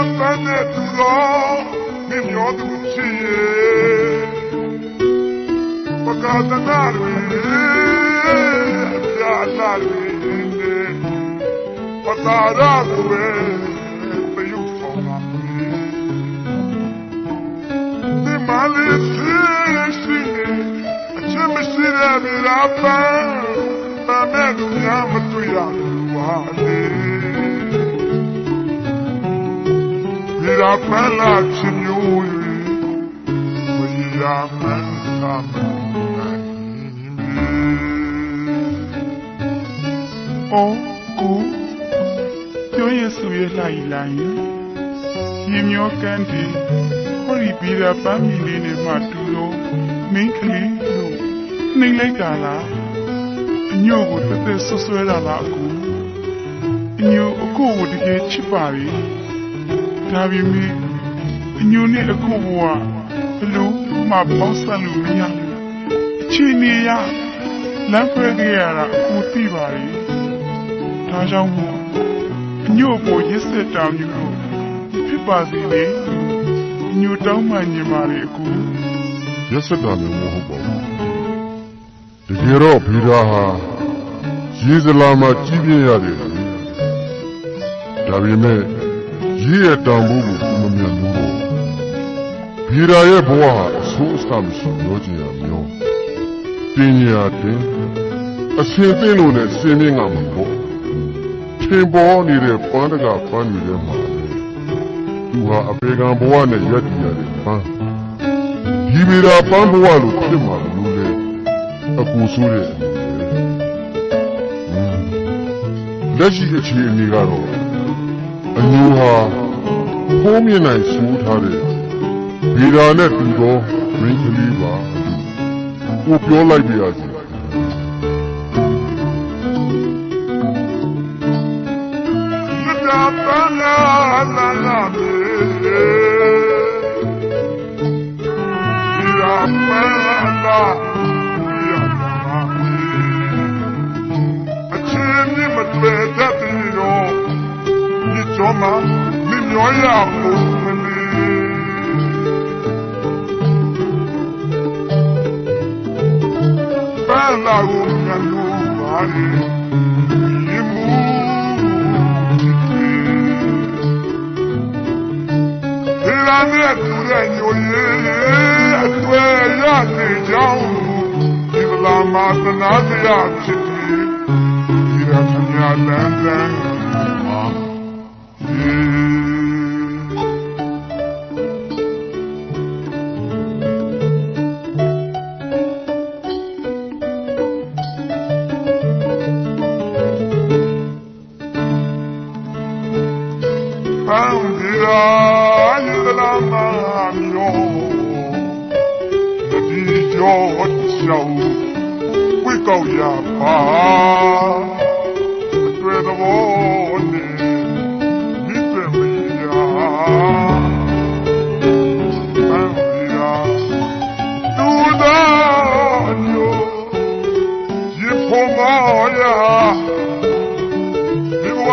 Păcatele mi-au dus ție, Păcatele n-ar vine, n-ar vine, Păcatele vine, pe iubirea mea. De malice șine, ce mișirea mi-a ma-mă merg, mi-am tu ia, တဲ့မိသားပန်းမမဲ့သူများမတွေ့ရဘူးဟာလေမိသားပန်းလာချင်မျိုး၍မရမှန်းသာမနိုင်အော်ကိုပြောရဆူရလိုက်လိုက်ရင်မျောကန်း ဒီဟောဒီပြီးတာပန်းမီလေးနဲ့မှတူတော့မင်းကလေးလို့နှိမ့်လိုက်တာလားအညို့ကိုတက်တက်ဆွဆွဲတာလားအကူအညို့အကူကိုတကယ်ချစ်ပါလေဒါပေမဲ့အညို့နဲ့အကူကဘလို့မှပေါင်းဆက်လို့မရဘူးအချိန်နေရလမ်းခွဲခဲ့ရတာအကူသိပါလေဒါကြောင့်မို့အညို့ကိုရစ်စစ်တောင်းယူလို့ဖြစ်ပါစေလေအညို့တောင်းမှညင်ပါလေအကူရက်စက်တာလည်းမဟုတ်ပါဘူးတကယ်တော့ဗီရာဟာရေစလာမှာကြီးပြင်းရတယ်ဒါပေမဲ့ ရေရဲ့တောင်ဖို့ကိုမမြင်ဘူးတော့ဗီရာရဲ့ဘဝဟာအဆိုးအဆမရှိပြောချင်ရမျိုးတင်ညာတင်အစင်သိလို့နဲ့စင်မြင့်ကမှာပေါ့ထင်ပေါ်နေတဲ့ပန်းတကပန်းတွေထဲမှာလေသူဟာအပေကံဘဝနဲ့ရက်တည်ရတယ်ပန်းဒီဗီရာပန်းဘဝလို့ဖြစ်မှာလို့လေအကူဆိုးတဲ့လက်ရှိအခြေအနေကတော့ အညိုဟာဖုံးမြင်နိုင်ဆိုးထားတဲ့ဗီရာနဲ့တူတော့ရင်းကလေးပါကိုပြောလိုက်ပြရစီမ Ni choma ni nyoya kumani Bala umyangu bari Yimu Ila ni ature nyoye Atwe ya ni jau Ila matana ya chiti Ila kanya lenzen Ma Ye Pandira yidla mamyo Nadi jo chau Quy cầu ya pa Tue da wo ni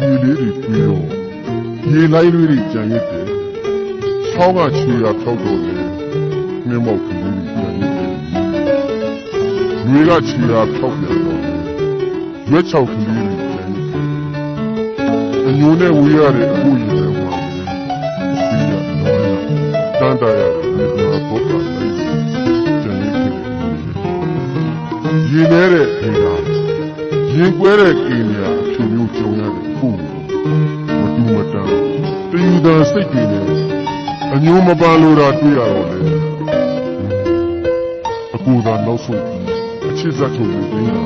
ကြီးလေးကြီးလေးတွေပြီးတော့ရေလိုက်လေးတွေကြံရစ်တယ်။ဆောင်းကချွေရထောက်တော့လေမြင်းမောက်ကလေးတွေကြံရစ်တယ်။ရေကချွေရထောက်ပြန်တော့လေရွက်ချောက်ကလေးတွေကြံရစ်တယ်။အညိုနဲ့ဝေးရတဲ့အခုရေထဲမှာလေစီရတော့တန်တရတဲ့မြေမှာပုတ်တာလေးကြံရစ်တယ်။ရေနေတဲ့ဒေတာ ရင်ကွဲတဲ့ကိန်းများအဖြူမျိုးကြုံရတဲ့ခုမတူမတန်တယူသာစိတ်တွေနဲ့အညိုးမပန်းလို့တာတွေ့ရတော့လေအကူသာနောက်ဆုံးအချစ်ဇက်ထုတ်လို့တင်းတာ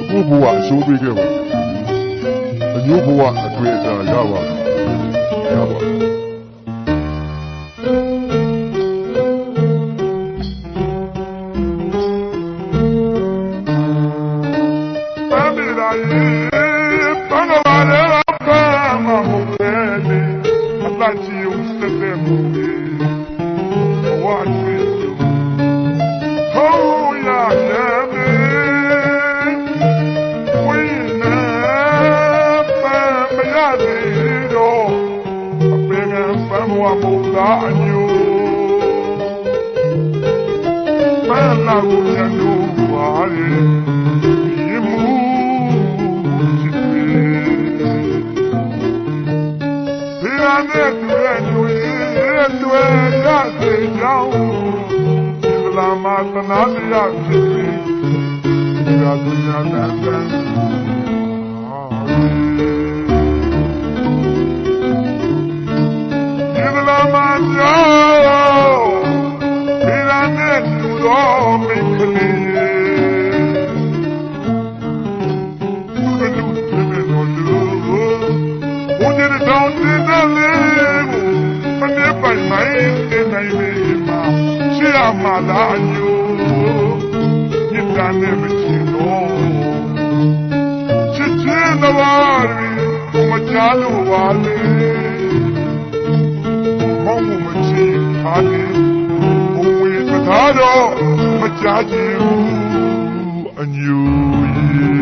အခုဘဝအရှိုးပေးခဲ့ပါအညိုးဘဝအတွေ့အကြုံရပါရပါ အညိုပန်းနာကိုညှိုးပါလေရေမူစစ်ပေဘယ်နဲ့တွေ့တွေ့တွေ့ရသေးကြောင်းဒီလာမသနာတရားဖြစ်ပြီးဒီရာဒုညာတန် မကြောင်းဒီရနဲ့တူတော်မင်းကလေးဘယ်လိုဖြစ်နေလို့ဘုန်းကြီးတောင်းတင်တယ်လေမနေ့ပိုင်မိုင်းတင်နိုင်လေမှာရှိရမှာလားညိုညစ်တာနဲ့မချင်တော့ချစ်ချင်တော်ရီမချလို့ပါလေ ထားခြင်းဘုံဝေစကားတော့မကြားခြင်းအညူရေ